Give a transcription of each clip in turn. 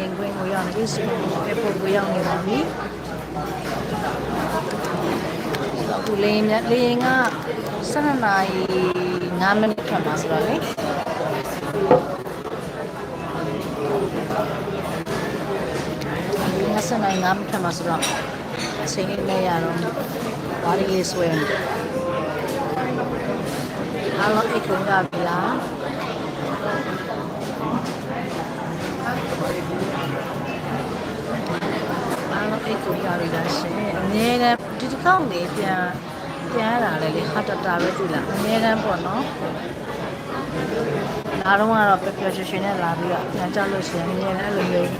ရင်ကွင်းကိုရောက်နေပြီစင်ကာပူအေပို့ကိုရောက်နေပါပြီအခုလေရင်မြလေရင်က12နာရီ9မိနစ်ထွက်မှာဆိုတော့လေဒီ20နိုင်9မိနစ်ထွက်မှာဆိုတော့အချိန်လေးနဲ့ရတော့ဘာလေးဆွဲနေအားလုံးအိတ်ကုန်ကြပြီလား အားလုံးအိတ်ကုန်ကြပြီလားရှင်အမြဲတမ်းဒီတစ်ခေါက်လေးပြန်ပြန်ရတာလေလေဟာတတာပဲတွေ့လားအမြဲတမ်းပေါ့နော်လာတော့ကတော့ပျော်ပျော်ရွှင်ရွှင်နဲ့လာပြီးတော့ပြန်ကြလို့ရှိရင်အမြဲတမ်းအဲ့လိုမျိုး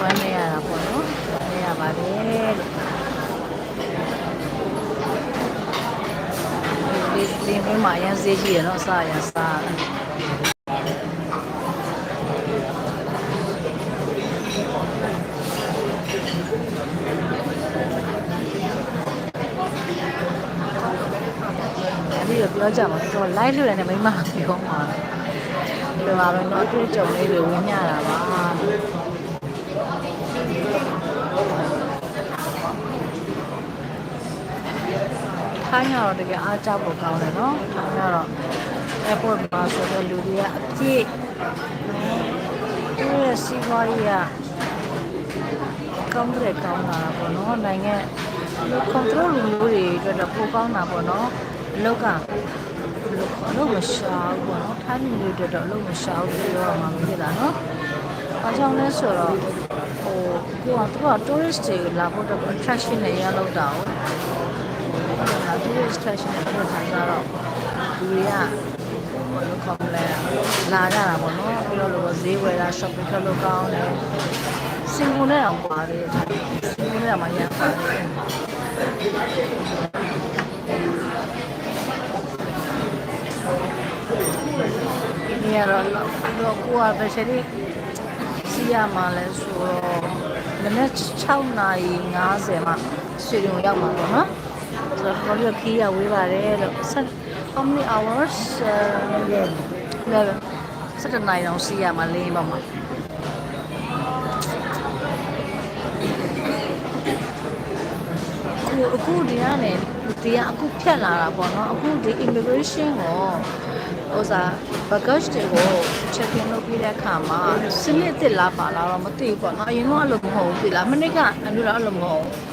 ဝမ်းနေရတာပေါ့နော်နေရပါတယ်လို့ဒီဒီမင်းမအရင်ဈေးကြီးရတော့အစားရစားတယ် အဲ့ဒီတော့ ပြောကြမှာတော့ live လို့လည်းမိမပြောမှာဘယ်ပါပဲတော့တွေ့ကြုံလေးတွေဝင်ညတာပါထိုင်းကတော့တကယ်အားကျဖို့ကောင်းတယ်နော်ထိုင်းကတော့ airport မှာဆိုတော့လူတွေကအပြည့်ဒီစီးပွားရေးကကောင်းတယ်ကောင်းတာပေါ့နော်နိုင်ငံ control လုပ်တွေအတွက်တော့ပိုကောင်းတာပေါ့နော် အလောက်ကဘယ်လိုခေါ်အလုပ်မရှာဘူးပေါ့နော်ထိုင်းလူတွေအတွက်တော့အလုပ်မရှာဘူးပြောရမှာမဖြစ်တာနော်။အားကြောင့်လဲဆိုတော့ဟိုကိုကသူက tourist တွေလာဖို့တော့ attraction တွေရလောက်တာဟုတ်။ဒါ tourist attraction တွေပို့ထားကြတော့လူတွေကဘယ်လိုခေါ်မလဲလာကြတာပေါ့နော်ပြီးတော့လို့ဈေးဝယ်တာ shopping လုပ်လို့ကောင်းတယ်စင်ကုန်နဲ့အောင်ပါတယ်စင်ကုန်နဲ့မှရပါတယ် ဒီရတော့တော့ကိုကပဲရှရီစီရမှာလဲဆိုတော့မနေ့6နာရီ50မှာဆွေရုံရောက်မှာပေါ့နော်ဆိုတော့ခေါ်ပြီးခီးရဝေးပါတယ်လို့ how many hours uh, 11 7နာရီတော့စီရမှာလင်းပါမှာအခုအခုဒီကနေဒီကအခုဖြတ်လာတာပေါ့နော်အခုဒီ immigration ကို ဟိုစား baggage တွေကို check in လုပ်ပြီးတဲ့အခါမှာစနစ်တစ်လားပါလားတော့မသိဘူးပေါ့နော်အရင်တော့အဲ့လိုမဟုတ်ဘူးသိလားမနစ်ကအမျိုးတော့အဲ့လိုမဟုတ်ဘူး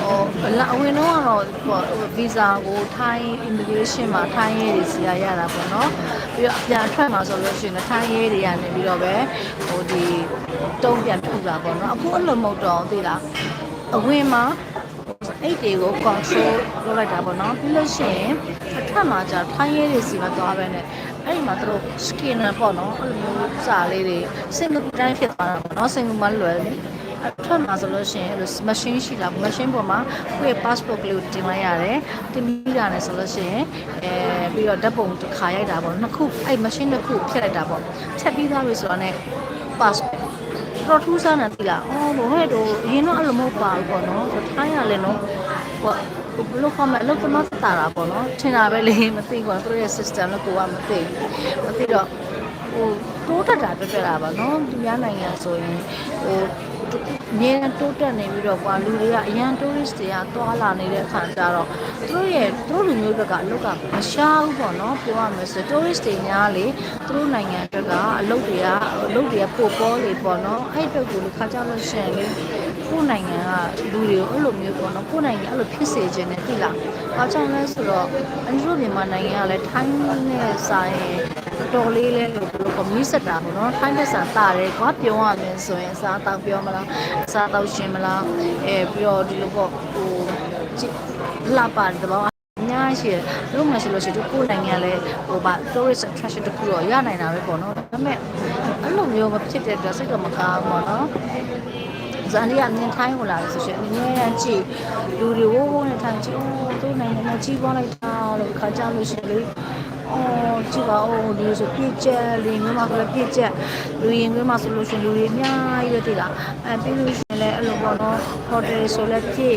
ဟိုလာအဝင်တော့ကတော့ဟိုဗီဇာကိုထိုင်း immigration မှာထိုင်းရေးတွေစီရရတာပေါ့နော်ပြီးတော့အပြန်ထွက်မှာဆိုလို့ရှိရင်ထိုင်းရေးတွေကနေပြီးတော့ပဲဟိုဒီတုံးပြန်ထုတ်တာပေါ့နော်အခုအဲ့လိုမဟုတ်တော့သိလားအဝင်မှာအဲ့တွေကို control လုပ်လိုက်တာပေါ့နော်ပြီးလို့ရှိရင်အ ထက်မှာじゃထိုင်းရဲတွေစီမှာသွားပဲနဲ့အဲ့ဒီမှာသူတို့ scanner ပေါ့နော်အဲ့လိုမျိုးစာလေးတွေ single time ဖြစ်သွားတာပေါ့နော် single မလွယ်ဘူးအထက်မှာဆိုလို့ရှိရင်အဲ့လို machine ရှိလာ machine ပေါ်မှာကိုယ့်ရဲ့ passport ကလေးကိုတင်လိုက်ရတယ်တင်ပြီးတာနဲ့ဆိုလို့ရှိရင်အဲပြီးတော့ဓာတ်ပုံတစ်ခါရိုက်တာပေါ့နှစ်ခုအဲ့ machine တစ်ခုဖြတ်လိုက်တာပေါ့ဖြတ်ပြီးသားပြီဆိုတော့ ਨੇ passport တော့ထူးဆန်းတယ်သိလားအော်ဘို့ဟဲ့တော့ရင်းတော့အဲ့လိုမဟုတ်ပါဘူးပေါ့နော်ထိုင်းရလဲနော်ဟို ဘလို့ခေါ်မလဲလို့ကမတာတာပေါ့နော်ထင်တာပဲလေမသိဘူးသူတို့ရဲ့ system လို့ကိုကမသိဘူးမသိတော့ဟိုတိုးတက်တာတက်တက်တာပါနော်သူများနိုင်ငံဆိုရင်ဟိုအမြဲတမ်းတိုးတက်နေပြီးတော့ကွာလူတွေကအရန် tourist တွေကသွားလာနေတဲ့အခါကျတော့သူတို့ရဲ့သူတို့လူမျိုးတွေကအလုပ်ကမရှားဘူးပေါ့နော်ပြောရမယ်ဆို tourist တွေများလေသူတို့နိုင်ငံအတွက်ကအလုပ်တွေကအလုပ်တွေကပို့ပေါ်လေပေါ့နော်အဲ့အတွက်ကိုလေခါကြလို့ရှိရင်လေ ကိုယ်နိုင်ငံကလူတွေကိုအဲ့လိုမျိုးပေါ့နော်ကိုယ်နိုင်ငံအဲ့လိုဖြစ်စေခြင်းနဲ့သိလား။ဘာကြောင့်လဲဆိုတော့အန်တို့မြန်မာနိုင်ငံကလည်းထိုင်းနဲ့ဆိုင်တော်လေးလဲလို့ဘယ်လိုကမီးစက်တာပေါ့နော်ထိုင်းသက်စာတာတယ်ကွာပြောရမယ်ဆိုရင်အစားတောက်ပြောမလားအစားတောက်ရှင်မလားအဲပြီးတော့ဒီလိုပေါ့ဟိုကြည့်လှပါတယ်တဘောအများကြီးရှိတယ်လို့မရှိလို့ရှိရင်ကိုယ်နိုင်ငံလဲဟိုပါ tourist attraction တခုတော့ရနိုင်တာပဲပေါ့နော်ဒါပေမဲ့အဲ့လိုမျိုးမဖြစ်တဲ့အတွက်စိတ်တော့မကောင်းဘူးပေါ့နော် ဇန်လီကမြင်ထိုင်းကိုလာလို့ဆိုရှင်အများကြီးကြည့်လူတွေဝိုးဝိုးနဲ့ထိုင်ကြည့်အိုးသူ့နိုင်ငံမှာကြီးပွားလိုက်တာလို့ခါကြလို့ရှိရင်လေဩအော်ကြည့်ပါဦးဒီလိုဆိုပြည့်ချက်လေငွေမှာဆိုလည်းပြည့်ချက်လူရင်ငွေမှာဆိုလို့ရှိရင်လူတွေအများကြီးပဲတည်လားအဲပြီးလို့ရှိရင်လည်းအဲ့လိုပေါ့နော်ဟိုတယ်ဆိုလည်းပြည့်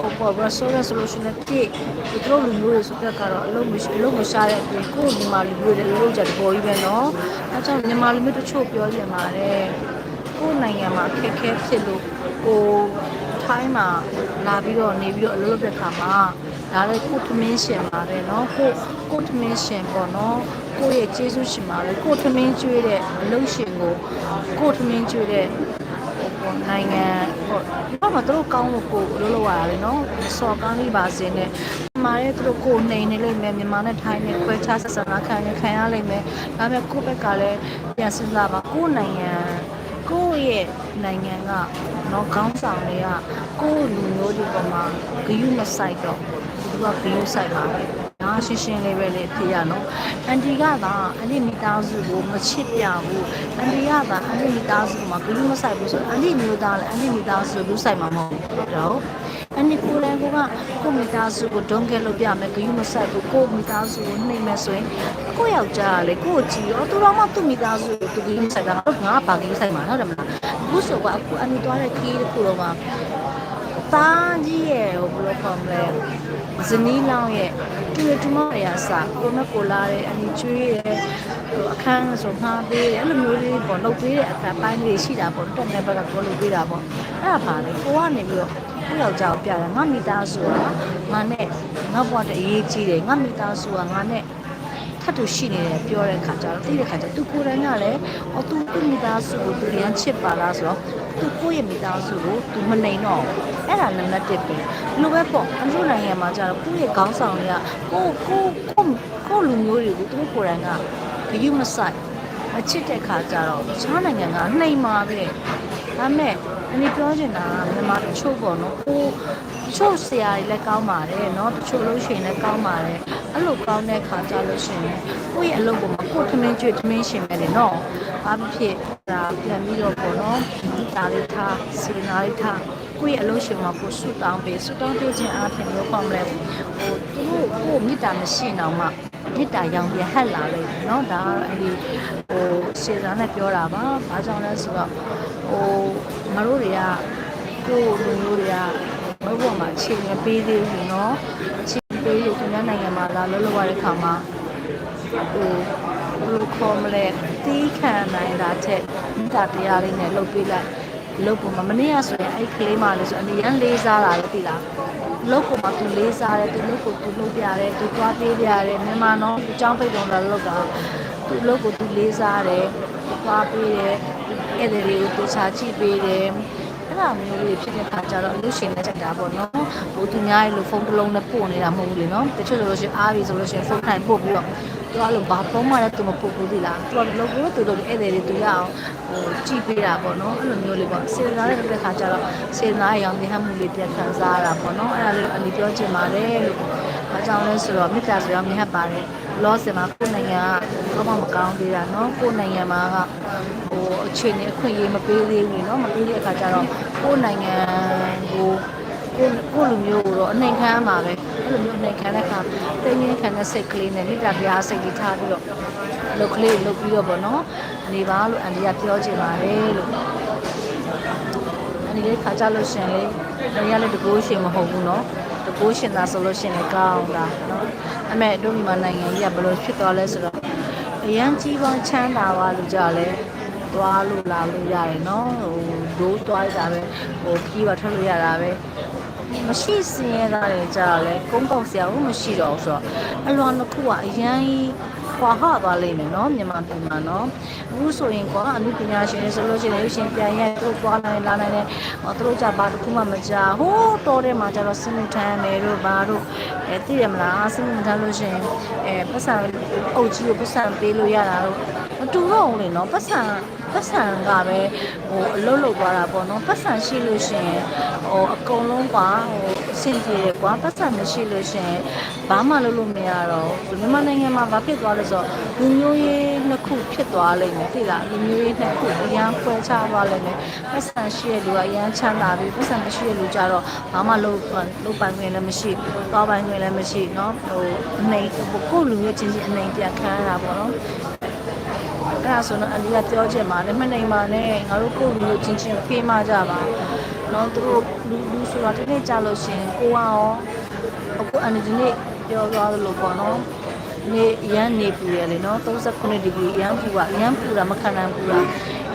ဟိုပေါ့ဘရဆိုလည်းဆိုလို့ရှိရင်လည်းပြည့်ဒီလိုလူမျိုးတွေဆိုတော့ကတော့အလုံးမရှိအလုံးမရှာတဲ့အပြင်ကိုယ်ညီမလူမျိုးတွေလည်းလုံးကြတပေါ်ကြီးပဲနော်အဲကြောင့်ညီမလူမျိုးတချို့ပြောချင်ပါတယ် ကိုယ်နိုင်ငံမှာခက်ခဲဖြစ်လို့ကိုထိုင်းမှာလာပြီးတော့နေပြီးတော့အလုပ်လုပ်တဲ့ခါမှာဒါလည်းကိုသမင်းရှင်ပါတယ်เนาะကိုကိုသမင်းရှင်ပေါ့เนาะကိုရဲ့ကျေးဇူးရှင်ပါတယ်ကိုသမင်းကျွေးတဲ့အလုပ်ရှင်ကိုကိုသမင်းကျွေးတဲ့ဟိုပေါ့နိုင်ငံဟိုဘာမှတို့ကောင်းလို့ကိုအလုပ်လုပ်ရတာလေเนาะစော်ကားလေးပါစင်းနဲ့မြန်မာရဲ့သူတို့ကိုနှိမ်နေလိမ့်မယ်မြန်မာနဲ့ထိုင်းနဲ့ခွဲခြားဆက်ဆံတာခံရခံရလိမ့်မယ်ဒါပေမဲ့ကိုယ့်ဘက်ကလည်းပြန်စဉ်းစားပါကိုယ့်နိုင်ငံ ကိုယ့်ရဲ့နိုင်ငံကနော်ခေါင်းဆောင်တွေကကိုယ့်လူမျိုးတွေပေါ်မှာဂယုမဆိုင်တော့သူကဂယုဆိုင်ပါပဲဒါရှင်းရှင်းလေးပဲလေဖြစ်ရနော်အန်တီကသာအန်တီမိသားစုကိုမချစ်ပြဘူးအန်တီကသာအန်တီမိသားစုမှာဂယုမဆိုင်ဘူးဆိုတော့အန်တီမျိုးသားလည်းအန်တီမိသားစုကိုဆိုင်မှာမဟုတ်ဘူးတော့ အန်တီကိုယ်လည်းကိုကကိုမိသားစုကိုဒုံးကဲလို့ပြမယ်ဂယုမဆိုင်ဘူးကိုမိသားစုကိုနှိမ့်မယ်ဆိုရင်ကိုယောက်ျားကလေကိုကြည့်ရောသူတော်မှသူ့မိသားစုကိုသူဂယုမဆိုင်တာတော့ငါဘာဂယုဆိုင်မှာဟုတ်တယ်မလားအခုဆိုကအခုအန်တီသွားတဲ့ခီးတစ်ခုတော့မှသားကြီးရဲ့ဟိုဘယ်လိုခေါ်မလဲဇနီးလောင်ရဲ့တူရတူမရရစာကိုမကိုလာတဲ့အန်တီကျွေးရဲ့ဟိုအခန်းဆိုငှားပေးတယ်အဲ့လိုမျိုးလေးပေါ့လုပ်ပေးတဲ့အခါပိုင်းလေးရှိတာပေါ့တက်နေဘက်ကကိုလုပ်ပေးတာပေါ့အဲ့ဒါပါလေကိုကနေပြီးတော့ ကိုယောက်ျားကိုပြတယ်ငါမိသားစုကငါနဲ့ငါဘွားတဲ့အရေးကြီးတယ်ငါမိသားစုကငါနဲ့ထပ်တူရှိနေတယ်ပြောတဲ့ခါကျတော့သိတဲ့ခါကျသူကိုယ်တိုင်ကလည်းအော်သူသူ့မိသားစုကိုသူရမ်းချစ်ပါလားဆိုတော့သူကိုယ့်ရဲ့မိသားစုကိုသူမနှိမ်တော့ဘူးအဲ့ဒါနံပါတ်1ပဲလိုပဲပေါ့အမျိုးနိုင်ငံမှာကျတော့ကိုယ့်ရဲ့ခေါင်းဆောင်တွေကကိုကိုကိုကိုလူမျိုးတွေကိုသူတို့ကိုယ်တိုင်ကဂယုမဆိုင်အချစ်တဲ့ခါကျတော့တခြားနိုင်ငံကနှိမ်ပါပဲ ဒါမဲ့အနည်းပြောချင်တာကမြန်မာတချို့ပေါ့နော်ကိုတချို့ဆရာတွေလည်းကောင်းပါတယ်เนาะတချို့လို့ရှိရင်လည်းကောင်းပါတယ်အဲ့လိုကောင်းတဲ့ခါကျလို့ရှိရင်ကိုယ့်ရဲ့အလုပ်ပေါ်မှာကိုယ်ထမင်းကျွေးထမင်းရှင်ပဲလေเนาะဘာဖြစ်ဒါပြန်ပြီးတော့ပေါ့နော်ဒါလေးထားစေနာလေးထားကိုယ့်ရဲ့အလုပ်ရှင်မှာကိုဆူတောင်းပေးဆူတောင်းပေးခြင်းအားဖြင့်လို့ပေါ့မလဲဟိုသူတို့ကိုယ်မေတ္တာမရှိတော့မှ မေတ္တာရောင်ပြဟက်လာလိမ့်မယ်เนาะဒါကတော့အဲ့ဒီဟိုစေနာနဲ့ပြောတာပါဘာကြောင့်လဲဆိုတော့ဟိုမတို့တွေကကိုယ်လူမျိုးတွေကဘုဘောမှာခြေနေပေးသေးဘူးเนาะခြေပေးလို့သူများနိုင်ငံမှာလာလောလောရတဲ့ခါမှာဟိုဘယ်လိုခေါ်မလဲတီးခံနိုင်တာတဲ့မိတာတရားလေးနဲ့လှုပ်ပေးလိုက် လှုပ်ပေါ်မှာမနေ့ကဆိုရင်အဲ့ကလေးမလေးဆိုအနည်းရန်လေးစားတာလေသိလားလှုပ်ပေါ်မှာသူလေးစားတယ်သူလှုပ်ကိုသူလှုပ်ပြတယ်သူသွားပေးပြတယ်မြန်မာနော်သူចောင်းပိတ်တော်လာလှုပ်တာသူလှုပ်ကိုသူလေးစားတယ်သွားပေးတယ်အဲ့ဒီလေးကိုသူချာချိပေးတယ်အဲ့ဒါမျိုးလေးဖြစ်တဲ့ခါကျတော့အလို့ရှင်နဲ့ကြိုက်တာပေါ့နော်ဟိုသူများရဲ့လို့ဖုန်းတစ်လုံးနဲ့ပို့နေတာမဟုတ်ဘူးလေနော်တချို့ဆိုလို့ရှိရင်အားပြီဆိုလို့ရှိရင်ဖုန်းထိုင်ပို့ပြီးတော့ သူကလို့ဘာဖုန်းမှလည်းသူမပို့ဘူးဒီလားသူကလို့ကိုသူတို့အဲ့ဒီလေးသူရအောင်ဟိုကြည့်ပေးတာပေါ့နော်အဲ့လိုမျိုးလေးပေါ့စေနာတဲ့ခါကျတော့စေနာရောင်တင်ဟမှုလေးပြန်ခံစားရတာပေါ့နော်အဲ့ဒါလေးအလီပြောချင်ပါတယ်လို့ဘာကြောင့်လဲဆိုတော့မေတ္တာဆိုတော့မြတ်ပါတယ်လောစင်မှာကိုယ်နိုင်ငံကဘာမှမကောင်းသေးတာเนาะကိုယ်နိုင်ငံမှာကဟိုအခြေအနေအခွင့်အရေးမပေးသေးဘူးเนาะမပေးတဲ့အခါကျတော့ကိုယ်နိုင်ငံကိုကိုကိုလူမျိုးကိုတော့အနှိမ်ခံရမှာပဲ အဲ့လိုမျိုးနှိမ်ခံတဲ့အခါတင်းငင်းခံတဲ့စိတ်ကလေးနဲ့မိသားပြားစိတ်ကြီးထားပြီးတော့လုတ်ကလေးလုတ်ပြီးတော့ပေါ့နော်နေပါလို့အန်ဒီကပြောချင်ပါတယ်လို့အန်ဒီလေးခါကြလို့ရှင်လေမင်းကလည်းတကိုးရှင်မဟုတ်ဘူးနော်တကိုးရှင်သာဆိုလို့ရှင်လေကောင်းတာနော်အမေတို့မြန်မာနိုင်ငံကြီးကဘယ်လိုဖြစ်သွားလဲဆိုတော့အရန်ကြီးပေါင်းချမ်းသာပါလို့ကြလဲသွားလို့လာလို့ရတယ်နော်ဟိုဒိုးသွားကြပဲဟိုခီးပါထွက်လို့ရတာပဲ မရှိစင်းရဲတာတွေကြာလဲကုန်းပေါက်ဆရာဘူးမရှိတော့ဘူးဆိုတော့အလွန်တစ်ခုကအရင်ခွာဟသွားလိမ့်မယ်နော်မြန်မာပြည်မှာနော်အခုဆိုရင်ကွာအမှုပညာရှင်တွေဆိုလို့ရှိရင်ရုပ်ရှင်ပြန်ရဲသူတို့သွားနိုင်လာနိုင်တယ်ဟောသူတို့ကြဘာတစ်ခုမှမကြဟိုးတော်တဲ့မှာကျတော့စင်မထမ်းမယ်တို့ဘာတို့အဲသိရမလားစင်မထမ်းလို့ရှိရင်အဲပတ်စံအုပ်ကြီးကိုပတ်စံပေးလို့ရတာတော့မတူတော့ဘူးလေနော်ပတ်စံ ပတ်စံကပဲဟိုအလုပ်လုပ်သွားတာပေါ့နော်ပတ်စံရှိလို့ရှိရင်ဟိုအကုန်လုံးကွာဟိုအဆင်ပြေတယ်ကွာပတ်စံမရှိလို့ရှိရင်ဘာမှလုပ်လို့မရတော့ဘူးမြန်မာနိုင်ငံမှာဘာဖြစ်သွားလဲဆိုတော့လူမျိုးရေးနှစ်ခုဖြစ်သွားလိမ့်မယ်သိလားလူမျိုးရေးနှစ်ခုအရန်ခွဲခြားသွားလိမ့်မယ်ပတ်စံရှိတဲ့လူကအရန်ချမ်းသာပြီပတ်စံမရှိတဲ့လူကြတော့ဘာမှလုပ်လုပ်ပိုင်ခွင့်လည်းမရှိသွားပိုင်ခွင့်လည်းမရှိเนาะဟိုအနေဟိုကိုယ့်လူမျိုးချင်းချင်းအနေပြန်ခံရတာပေါ့နော် အဲ့ဒါဆိုတော့အလီကပြောချင်ပါတယ်မနိုင်ပါနဲ့ငါတို့ကိုယ်လူမျိုးချင်းချင်းဖေးမကြပါနော်သူတို့လူလူဆိုတာတစ်နေ့ကြာလို့ရှရင်ကိုကရောအခုအနေဒီနေ့ပြောသွားလို့ပေါ့နော်နေရမ်းနေပူရလေနော်39ဒီဂရီရမ်းပူတာရမ်းပူတာမခံနိုင်ဘူးလား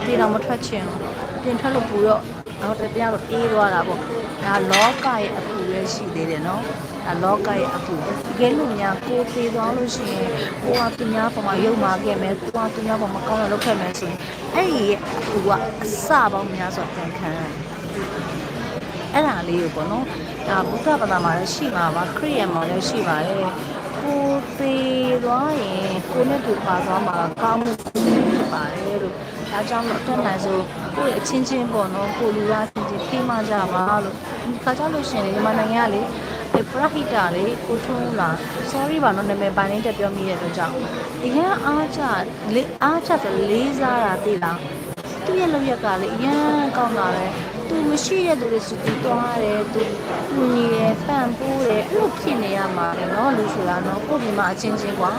ဒီတော့မထွက်ချင်ဘူးပြင်ထွက်လို့ပူတော့တော့တရားတော့အေးသွားတာပေါ့ ဒါလောကရဲ့အပူပဲရှိသေးတယ်နော်ဒါလောကရဲ့အပူတကယ်လို့များကိုယ်သေးသွားလို့ရှိရင်ကိုကသူများပေါ်မှာယုံမာခဲ့မယ်ကိုကသူများပေါ်မှာကောင်းတာလုပ်ခဲ့မယ်ဆိုရင်အဲ့ဒီရဲ့အပူကအစပေါင်းများစွာပြန်ခံရတယ်အဲ့ဒါလေးကိုပေါ့နော်ဒါဘုရားဘာသာမှာလည်းရှိမှာပါခရစ်ယာန်မှာလည်းရှိပါတယ်ကိုသေးသွားရင်ကိုနဲ့တူပါသွားမှာကောင်းမှုဖြစ်ပါတယ်လို့ဒါကြောင့်တော့တက်နိုင်ဆို ကိုယ့်ရဲ့အချင်းချင်းပေါ့နော်ကိုလူသားချင်းချင်းဖိမကြပါလို့ဒီခါကြလို့ရှိရင်ဒီမှာနိုင်ငံကလေပရဟိတလေကိုထုံးလာ sorry ပါနော်နာမည်ပိုင်းလေးတက်ပြောမိရတဲ့ကြောင့်အရင်အားချလေအားချတယ်လေးစားတာသိလားသူ့ရဲ့လောက်ရက်ကလေအရင်ကောင်းတာပဲသူမရှိတဲ့သူတွေစုပြီးသွားတယ်သူသူညီတယ်ပန့်ပိုးတယ်အဲ့လိုဖြစ်နေရမှာလေနော်လူဆိုတာနော်ကိုယ့်ဒီမှာအချင်းချင်းကွာ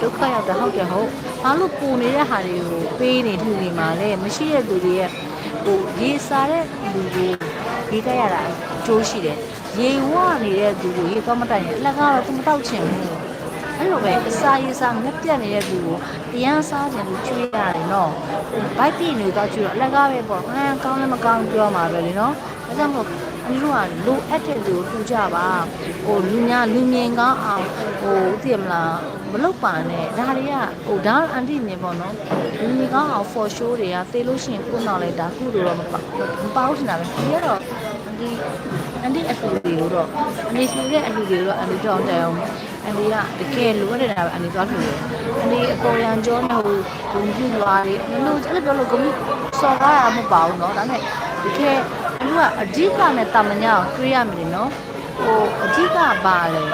ဒုက္ခရောက်တာဟုတ်တယ်ဟုတ် ဘာလို့ပူနေတဲ့ဟာတွေကိုပေးနေထူနေမှာလဲမရှိတဲ့သူတွေရဲ့ဟိုရေစားတဲ့လူတွေဒီကရတာအကျိုးရှိတယ်ရေဝနေတဲ့သူကိုရေကောင်းမတိုင်ရင်အလက်ကားတော့သူမတောက်ချင်ဘူးအဲ့လိုပဲအစာရေစာငက်ပြတ်နေတဲ့သူကိုတရားစားခြင်းလို့ကျွေးရတယ်နော်ဘိုက်ပြည့်နေတော့ကျွေးတော့အလက်ကားပဲပေါ့ဟမ်ကောင်းလည်းမကောင်းပြောမှာပဲလေနော်ဒါကြောင့်မို့ အန်တို့ကလိုအပ်တဲ့သူကိုထူကြပါဟိုလူများလူမြင်ကောင်းအောင်ဟိုသိရမလားမလုပ်ပါနဲ့ဒါတွေကဟိုဒါအန်တီမြင်ပေါ့နော်လူမြင်ကောင်းအောင် for show တွေကသေလို့ရှိရင်ကိုယ်နောက်လိုက်တာကုလို့တော့မပေါ့မပေါ့ထင်တာပဲဒီကတော့ဒီအန်တီအဆူတွေကိုတော့အန်တီဆူတဲ့အလူတွေတော့အန်တီတောင်းတယ်အောင်အန်တီကတကယ်လိုအပ်တယ်တာပဲအန်တီသွားထူတယ်အန်တီအပေါ်ရန်ကြောနဲ့ဟိုဂုံပြူသွားတယ်မလို့အဲ့လိုပြောလို့ဂုံပြူစော်ကားရမပါဘူးเนาะဒါနဲ့တကယ် သူကအဓိကနဲ့တာမညာကိုတွေးရမယ်နော်ဟိုအဓိကပါလေ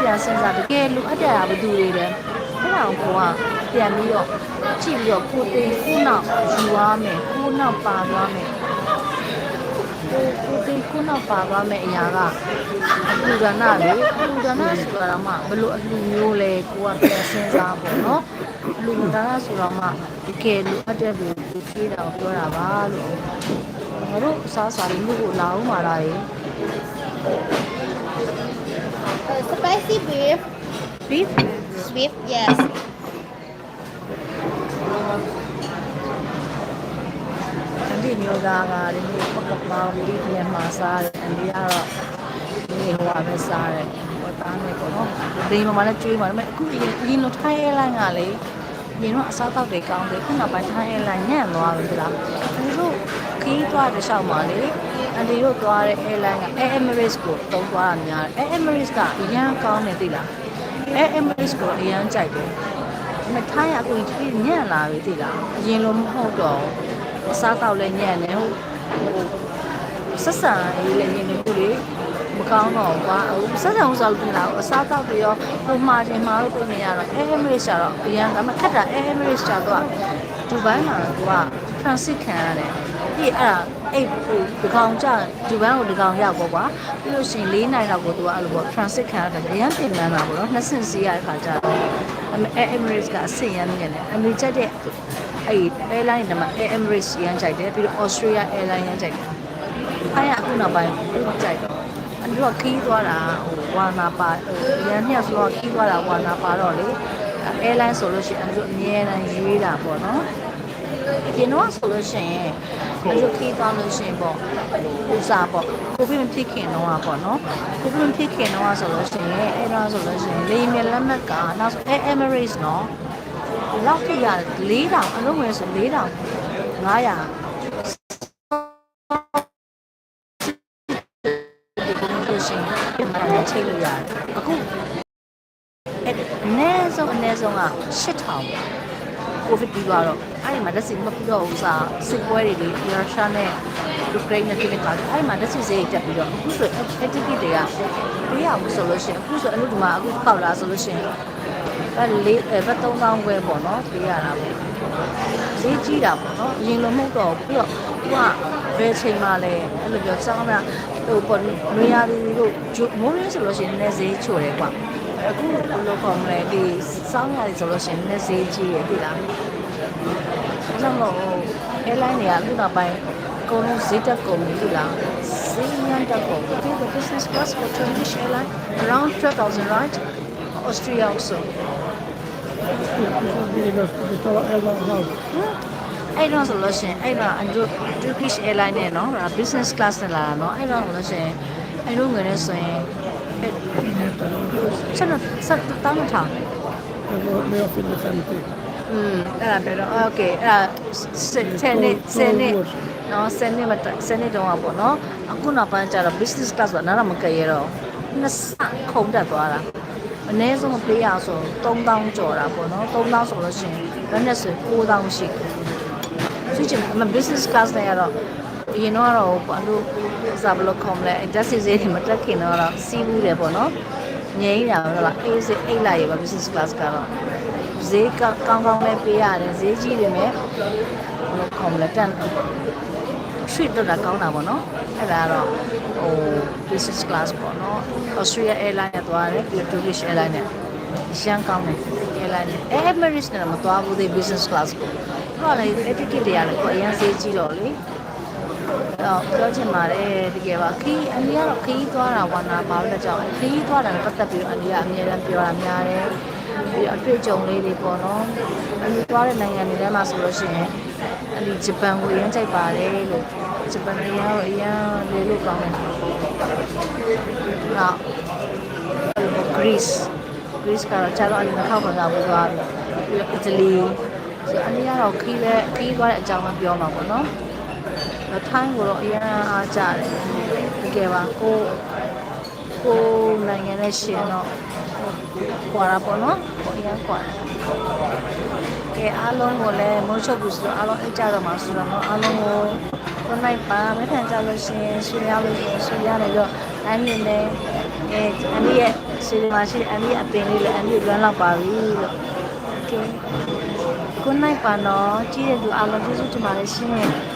ပြန်စဉ်းစားတကယ်လိုအပ်တာဘယ်သူတွေလဲအဲ့ဒါကိုကပြန်ပြီးတော့ကြည့်ပြီးတော့ကိုသိကိုနောက်ယူသွားမယ်ကိုနောက်ပါသွားမယ်ကိုသိကိုနောက်ပါသွားမယ်အရာကအလူကနာလေအလူကနာဆိုတာမှဘလို့အလူမျိုးလဲကိုကပြန်စဉ်းစားပေါ့နော်လူကနာဆိုတာမှတကယ်လိုအပ်တဲ့လူကိုဖြေးတာကိုပြောတာပါလို့ ငါတို့အစားအစာတွေမြို့ကိုလာအောင်ပါလား Uh, spicy beef. beef Beef, yes. အန်ဒီမျိုးသားကဒီနေ့ပကပောင်းဒီမြန်မာစားတယ်အန်ဒီကတော့ဒီဟိုအမဲစားတယ်ဟိုတားနေပေါ့နော်ဒီမှာလည်းကျွေးပါဒါပေမဲ့အခုဒီဒီလိုထိုင်းအဲလိုင်းကလေ ရင်တော့အစားတောက်တွေကောင်းတယ်ခုနောက်ပိုင်းထိုင်းအဲလိုင်းညံ့သွားပြီလားဒီလိုခီးသွားတဲ့ရှောက်မှာလေအန်ဒီတို့သွားတဲ့ airline က Air Emirates ကိုတုံးသွားတာများတယ် Air Emirates ကအရန်ကောင်းတယ်သိလား Air Emirates ကိုအရန်ကြိုက်တယ်မထိုင်းရအခုကြီးညံ့လာပြီသိလားအရင်လိုမဟုတ်တော့ဘူးအစားတောက်လည်းညံ့တယ်ဟိုဟိုဆက်ဆံရေးလည်းညင်နေခုလေ မကောင်းတော့ဘူးကွာဟိုဆက်ဆံဥစားလို့ပြင်လာအစားတောက်တွေရောဟိုမှာတင်မှာလို့ပြင်နေရတော့ Air Emirates ကတော့အရန်ဒါမှခက်တာ Air Emirates ကတော့ဒူဘိုင်းမှာက transit ခံရတယ်ပြီးအဲ့ဒါအဲ့ဟိုဒီကောင်ကြဒူဘိုင်းကိုဒီကောင်ရောက်ပေါ့ကွာပြီးလို့ရှိရင်၄နိုင်လောက်ကိုသူကအဲ့လိုပေါ့ transit ခံရတယ်အရန်ပြင်မှန်းတာပေါ့နော်နှစ်ဆင့်စီးရတဲ့ခါကျတော့ Air Emirates ကအဆင့်ရမ်းနေတယ်အမေချက်တဲ့အဲ့ airline တွေမှာ Air Emirates ရမ်းကြိုက်တယ်ပြီးတော့ Australia airline ရမ်းကြိုက်တယ်အဲ့ရအခုနောက်ပိုင်းဘူးကြိုက်တော့ အဲ့ဒီကခီးသွားတာဟိုဝါနာပါဟိုရန်မြတ်ဆိုတော့ခီးသွားတာဝါနာပါတော့လေ airline ဆိုလို့ရှိရင်အဲ့လိုအမြဲတမ်းရွေးတာပေါ့နော်ဒီတော့ဆိုလို့ရှိရင်အဲ့လိုခီးသွားလို့ရှိရင်ပေါ့ဥစားပေါ့ကိုပြမဖြစ်ခင်တော့อ่ะပေါ့နော်ကိုပြမဖြစ်ခင်တော့อ่ะဆိုလို့ရှိရင်အဲ့ဒါဆိုလို့ရှိရင်လေမြလက်မှတ်ကနောက်ဆို Air Emirates နော်လောက်ထိရ4000အလုံးဝင်ဆို4000 900 ရှိရင်ပြန်လာချိန်လို့ရတယ်အခုအဲ့အနည်းဆုံးအနည်းဆုံးက8000ကိုဗစ်ပြီးသွားတော့အဲ့ဒီမှာလက်စီမပြီးတော့ဥစားစစ်ပွဲတွေလေရုရှားနဲ့ယူကရိန်းနဲ့ဖြစ်နေတာအဲ့ဒီမှာလက်စီစေးတက်ပြီးတော့အခုဆိုအဲ့တိကစ်တွေကပေးရမှုဆိုလို့ရှိရင်အခုဆိုအဲ့လိုဒီမှာအခုပေါက်လာဆိုလို့ရှိရင်အဲ့လေးအဲ့ဘတ်3000ခွဲပေါ့နော်ပေးရတာပေါ့ဈေးကြီးတာပေါ့နော်အရင်လိုမဟုတ်တော့ဘူးပြီးတော့သူကဘယ်ချိန်မှလဲအဲ့လိုပြောစောင်းမ ဟိုပေါ့နွေရာသီတို့မိုးရင်းဆိုလို့ရှိရင်လည်းဈေးချိုတယ်ကွာအခုဘယ်လိုခေါ်မလဲဒီစောင်းရာသီဆိုလို့ရှိရင်လည်းဈေးကြီးရပြီလား။ကျွန်တော်တို့ airline တွေကအခုနောက်ပိုင်းအကုန်လုံးဈေးတက်ကုန်ပြီလို့လား။ဈေးညံတက်ကုန်ပြီ။ The business class for Turkish airline around 12,000 right? Austria also. ။ အဲ့တော့ဆိုလို့ရှိရင်အဲ့တော့အန်ဒို Turkish airline နဲ့နော်ဒါ business class နဲ့လာတာနော်အဲ့တော့ဆိုလို့ရှိရင်အဲ့လိုငွေနဲ့ဆိုရင်ဆက်တော့ဆက်တောင်းထားอืมအဲ့ဒါပြောတော့ okay အဲ့ဒါ10နှစ်10နှစ်နော်10နှစ်မ10နှစ်တုန်းကပေါ့နော်အခုနောက်ပိုင်းကျတော့ business class ဆိုတာနားတော့မကရတော့နှစ်ဆခုံတက်သွားတာအနည်းဆုံးပေးရဆို3000ကျော်တာပေါ့နော်3000ဆိုလို့ရှိရင်ဘယ်နဲ့ဆို9000ရှိ သူချင်မ business class နဲ့ကတော့အရင်တော့တော့ဘာလို့စားဘလို့ခေါမလဲ industry ဈေးတွေမတက်ခင်တော့စီးဘူးတယ်ပေါ့နော်ငြိမ်းတာတော့လားအေးစိအိတ်လိုက်ရပါ business class ကတော့ဈေးကောင်းကောင်းကောင်းလည်းပေးရတယ်ဈေးကြီးတယ်မြဲဘယ်လိုခေါ်မလဲတန် treat တော့တာကောင်းတာပေါ့နော်အဲ့ဒါကတော့ဟို business class ပေါ့နော် Australia Airline နဲ့သွားတယ်ပြီးတော့ Turkish Airline နဲ့ရှမ်းကောင်းတယ် Airline နဲ့ Emirates နဲ့တော့မသွားဘူးသေး business class ကို သူကလည်း ticket တွေကလည်းကိုအရင်ဈေးကြီးတော့လေတော့ပြောချင်ပါတယ်တကယ်ပါခီးအနည်းကတော့ခီးသွားတာဝါနာဘာလို့လဲကြောက်ခီးသွားတာနဲ့ပတ်သက်ပြီးတော့အနည်းကအမြဲတမ်းပြောတာများတယ်ပြီးတော့အတွေ့အကြုံလေးတွေပေါ့နော်အနည်းသွားတဲ့နိုင်ငံတွေထဲမှာဆိုလို့ရှိရင်အနည်းဂျပန်ကိုအရင်ကြိုက်ပါတယ်လို့ဂျပန်အရင်ကအရင်လေလို့ကောင်းတယ်နောက် Greece Greece ကတော့ကျတော့အရင်ထောက်ခံတာဘူးသွားပြီပြီးတော့ Italy ဆိုအနည်းကတော့ခီးလဲခီးသွားတဲ့အကြောင်းမပြောမှာပေါ့နော်။ထိုင်းကိုတော့အရင်အားကြတယ်။တကယ်ပါကိုကိုနိုင်ငံနဲ့ရှင်တော့ခွာတာပေါ့နော်။အရင်ခွာတယ်။ကဲအားလုံးကိုလည်းမုန်းချုပ်ဘူးဆိုတော့အားလုံးအိတ်ကြတော့မှာဆိုတော့အားလုံးကိုဘယ်နိုင်ပါမထန်ကြလို့ရှင်ရှင်ရလို့ရှင်ရှင်ရတယ်တော့အန်ဒီနဲ့အဲအန်ဒီရဲ့ရှင်မှာရှိအန်ဒီအပင်လေးလည်းအန်ဒီလွမ်းလောက်ပါပြီလို့ Okay. Good night ပါနော်ကြည့်တဲ့သူအားလုံးကျေးဇူးတင်ပါတယ်ရှင်